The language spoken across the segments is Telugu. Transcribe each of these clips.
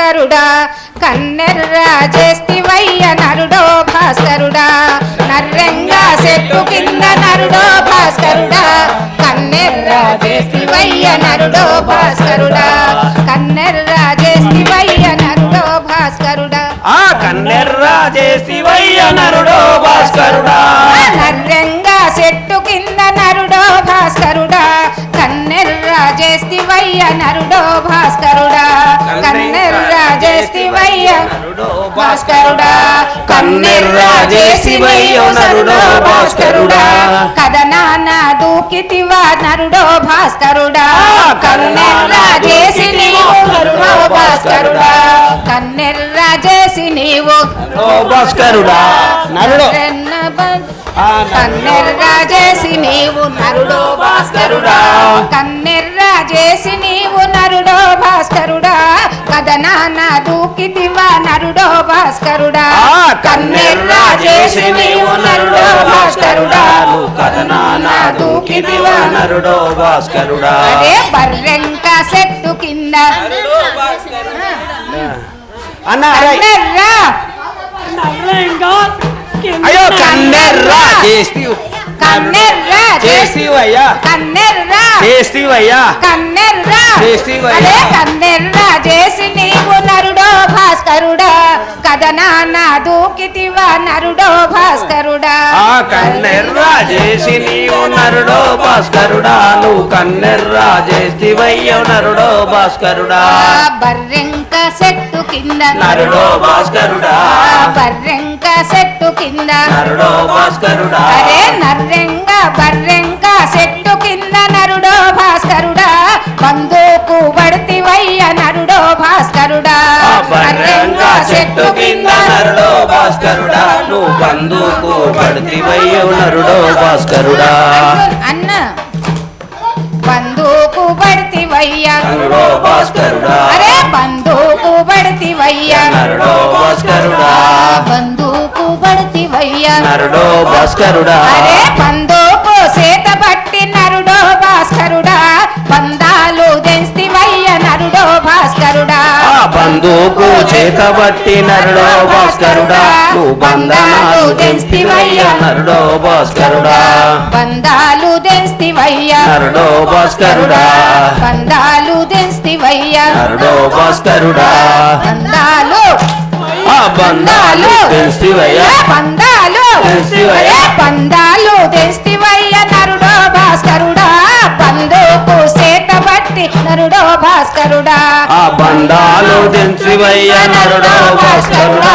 భాస్కరుడా కన్నెర్రా చేస్తివయ్య నరుడో భాస్కరుడా. నర్రెంగా చెట్టు కింద నరుడో భాస్కరుడా. కన్నెర్రా చేస్తివయ్య నరుడో భాస్కరుడా. కన్నెర్రా చేస్తివయ్య నరుడో భాస్కరుడా. ఆ కన్నెర్రా చేసివయ్య నరుడో భాస్కరుడా. నర్రెంగా చెట్టు కింద నరుడో భాస్కరుడా. కన్నెర్రా చేస్తివయ్య నరుడో భాస్కరుడా. కన్నెర్రా నరుడో భాస్కరుడా కన్నెర్రా చేసివయ్యో నరుడో భాస్కరుడా. కథనాన దూకితివా నరుడో భాస్కరుడా. కన్నెర్రా చేసి నీవు నరుడో భాస్కరుడా. కన్నెర్రా చేసి నీవు ఓ భాస్కరుడా. నరుడో. నర్రెన్న బ- ఆ నరుడో. కన్నెర్రా చేసి నీవు నరుడో భాస్కరుడా. కన్నెర్రా చేసి నీవు నరుడో భాస్కరుడా కథనాన దూకితివా నరుడో భాస్కరుడా. కన్నెర్రా చేసి నీవు నరుడో భాస్కరుడా. కథనాన దూకిదివా నరుడో భాస్కరుడా. అదే బర్రెంక చెట్టు కింద. అన్న అరే. కన్నెర్రా. అయ్యో కన్నెర్రా చేసి కన్నెర్రా చేసివయ్యా చేసివయ్యా కన్నెర్రా. చేసివయ్యా. అదే కన్నెర్రా. చేసి నీవు నరుడో భాస్కరుడా. కథనాన దూకితివా నరుడో భాస్కరుడా. ఆ కన్నెర్రా చేసి నీవు నరుడో భాస్కరుడా. నువ్వు కన్నెర్రా చేసివయ్య నరుడో భాస్కరుడా. బర్రెంక చెట్టు కింద. నరుడో భాస్కరుడా. బర్రెంక చెట్టు కింద. నరుడో భాస్కరుడా. అరే నర్రెంగ బర్రెంక చెట్టు కింద నరుడో భాస్కరుడా బందూకు పడితివయ్య నరుడో భాస్కరుడా? బర్రెంగా చెట్టు కింద నరుడో భాస్కరుడా. నువ్వు బంధుకు పడితివయ్య నరుడో భాస్కరుడా. అన్న బందూకు పడితివయ్య నరుడో భాస్కరుడా. అరే బందూకు పడితివయ్య నరుడో భాస్కరుడా. బందూకు పడితివయ్య నరుడో భాస్కరుడా. అరే బందూకు బంధుకు చేతబట్టి నరుడో భాస్కరుడా. నువ్వు బంధనాలు తెస్తివయ్య. నరుడో భాస్కరుడా. బందాలు దెస్తివయ్య నరుడో భాస్కరుడా. బందాలు దెస్తివయ్య నరుడో భాస్కరుడా. బందాలు ఆ బంధాలు తెస్తివయ్య. పందాలు తెస్తివయ్య. పందాలు తెస్తివయ్య. నరుడో భాస్కరుడా. బందూకు నరుడో భాస్కరుడా. ఆ బంధాలు తెంచివయ్య నరుడో భాస్కరుడా.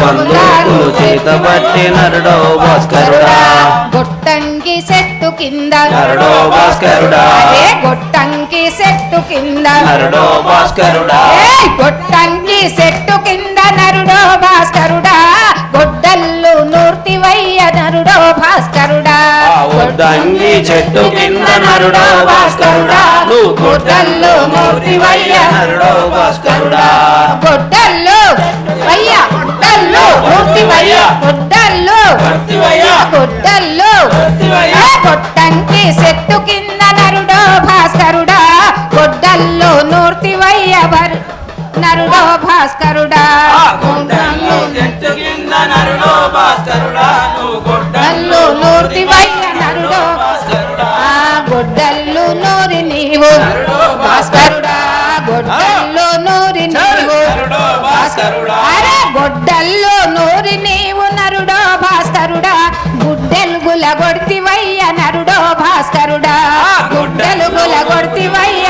బంధుకు చేతబట్టి నరుడో భాస్కరుడా. గొట్టంగి చెట్టు కింద. నరుడో భాస్కరుడా. అదే గొట్టంగి చెట్టు కింద. నరుడో భాస్కరుడా. ఏయ్ గొట్టంగి చెట్టు కింద నరుడో భాస్కరుడా. గొడ్డల్లు నూర్తివయ్య నరుడో భాస్కరుడా. వడ్డంగి చెట్టు కింద నరుడో భాస్కరుడా. నువ్వు గొడ్డల్లో మూర్తివయ్య. నరుడో భాస్కరుడా. గొడ్డల్లు వయ్య. గొడ్డల్లు గొడ్డల్లు భక్తివయ్య గొడ్డల్లు ఆ గొట్టంకి చెట్టు కింద నరుడో భాస్కరుడా. గొడ్డల్లు నూర్తివయ్య భర్ నరుడో భాస్కరుడా. ఆ గుండెల్లో చెట్టు కింద నరుడో భాస్కరుడా. నువ్వు గొడ్డల్లు నూర్తివయ్య నరుడో నూరి నీవు భాస్కరుడా. గొడ్డల్లు నూరి నీవు. అరే గొడ్డల్లో నూరి నీవు నరుడో భాస్కరుడా. గుడ్డెలు గుల కొడితివయ్య నరుడో భాస్కరుడా. గుడ్డలు గుల కొడితివయ్య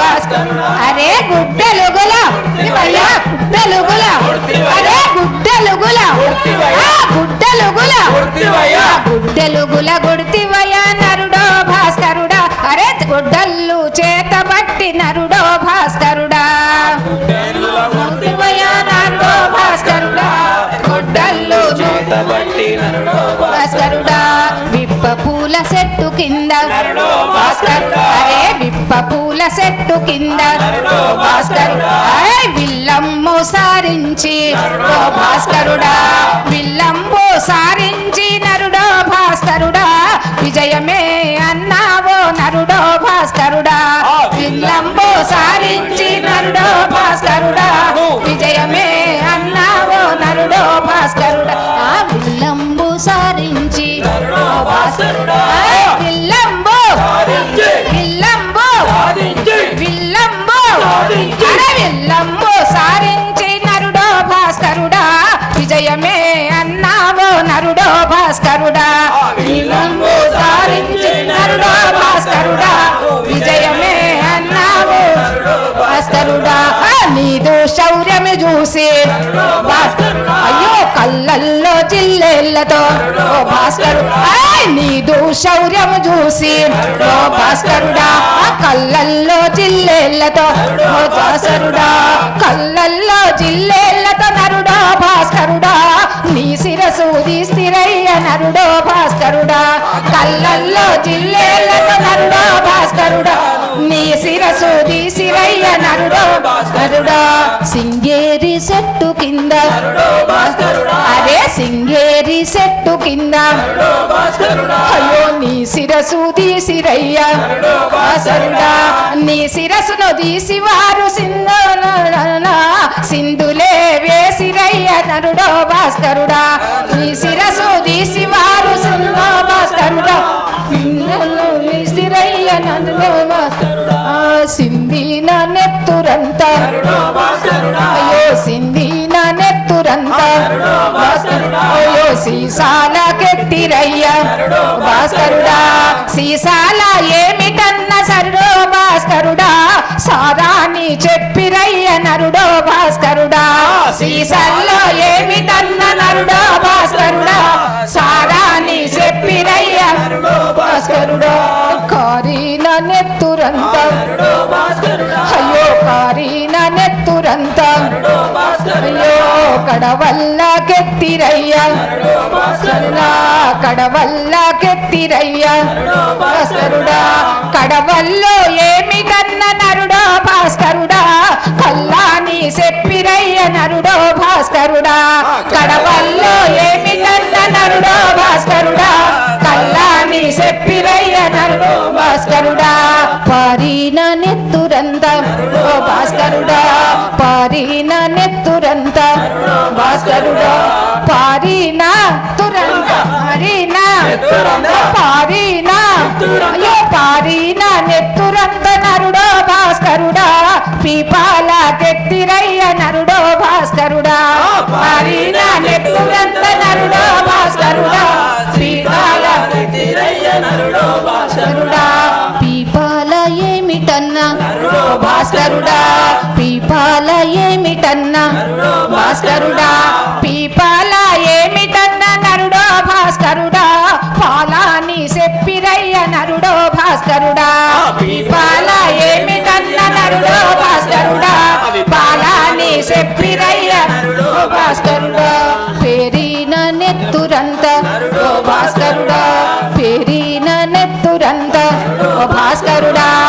భాస్కరుడా. అరే గుడ్డలు గుల ఇవయ్య గుడ్డలు గుల అరే గుడ్డలు గుల ఆ, గుడ్డలు అరే గుడ్డల్లు చేత బట్టి నరుడో భాస్కరుడా. నరుడో భాస్కరుడా. గుడ్డల్లు బట్టి నరుడో భాస్కరుడా. విప్ప పూల చెట్టు కింద. భాస్కరుడా. అరే విప్ప పూల చెట్టు కింద. భాస్కరుడా. అరే విల్లమ్ము సారించి భాస్కరుడా. విల్లంబు సారించి నరుడో భాస్కరుడా. విజయమే నరుడో భాస్కరుడా. పిల్లంబో సారించి నరుడో భాస్కరుడా. విజయమే అన్నావో నరుడో భాస్కరుడా. పిల్లంబు సారించి పిల్లంబు పిల్లంబు సారించి. నరుడో భాస్కరుడా. నరుడా విజయమే అన్నావు. అస్తరుడా నీదు శౌర్యమి చూసి. అయ్యో కళ్ళల్లో చిల్లెళ్ళతో ఓ భాస్కరు నీదు శౌర్యము చూసి. ఓ భాస్కరుడా కళ్ళల్లో చిల్లెళ్ళతో ఓ భాస్కరుడా కళ్ళల్లో చిల్లెళ్ళ భాస్కరుడా నీ శిరసు స్థిరయ్య నరుడో భాస్కరుడా. కళ్ళల్లో జిల్లెళ్ళతో నరుడో భాస్కరుడా. మీ శిరసు తీసిరయ్య నరుడో నరుడా సింగేరి చెట్టు కింద. అరే సింగేరి చెట్టు కింద. అయ్యో నీ శిరసు తీసిరయ్య సరుడా నీ శిరసును తీసి వారు సింధు సింధులే వేసిరయ్య నరుడో భాస్కరుడా. నీ శిరసు తీసి వారు సింధు భాస్కరుడా. సింధులు వేసిరయ్య నరుడో భాస్కరుడా. సింధి నా నెత్తురంత. అయ్యో సింధి నా నెత్తురంత. అయ్యో సీసాల కెట్టిరయ్యా. భాస్కరుడా సీసాల ఏమిటన్న సరుడో భాస్కరుడా. సారాన్ని చెప్పిరయ్య నరుడో భాస్కరుడా. సీసాల్లో ఏమిటన్న నరుడో భాస్కరుడా. సారాన్ని చెప్పిరయ్య భాస్కరుడా. కారీన నెత్తురంత అయ్యో కారీన నెత్తురంతా. అయ్యో కడవల్ల కెత్తిరయ్యా కడవల్ల కెత్తిరయ్యా భాస్కరుడా కడవల్లో ఏమి కన్న నరుడో భాస్కరుడా? కల్లాని చెప్పిరయ్య నరుడో భాస్కరుడా? భాస్కరుడా పారిన నెత్తురంత. భాస్కరుడా పారిన తురంత పారిన పారిన. అయ్యో పారిన నెత్తురంత నరుడో భాస్కరుడా పీపాల తెత్తిరయ్య నరుడో భాస్కరుడా. పారిన నెత్తురంత నరుడో భాస్కరుడా పీపాల భాస్కరుడా భాస్కరుడా పీపాల ఏమిటన్నా? భాస్కరుడా పీపాల ఏమిటన్నా? నరుడో భాస్కరుడా పాలాని చెప్పిరయ్య నరుడో భాస్కరుడా. పీపాల ఏమిటన్నా? నరుడో భాస్కరుడా పాలాని చెప్పిరయ్య నరుడో భాస్కరుడా. పేరిన నెత్తురంత భాస్కరుడా. పేరిన నెత్తురంత భాస్కరుడా.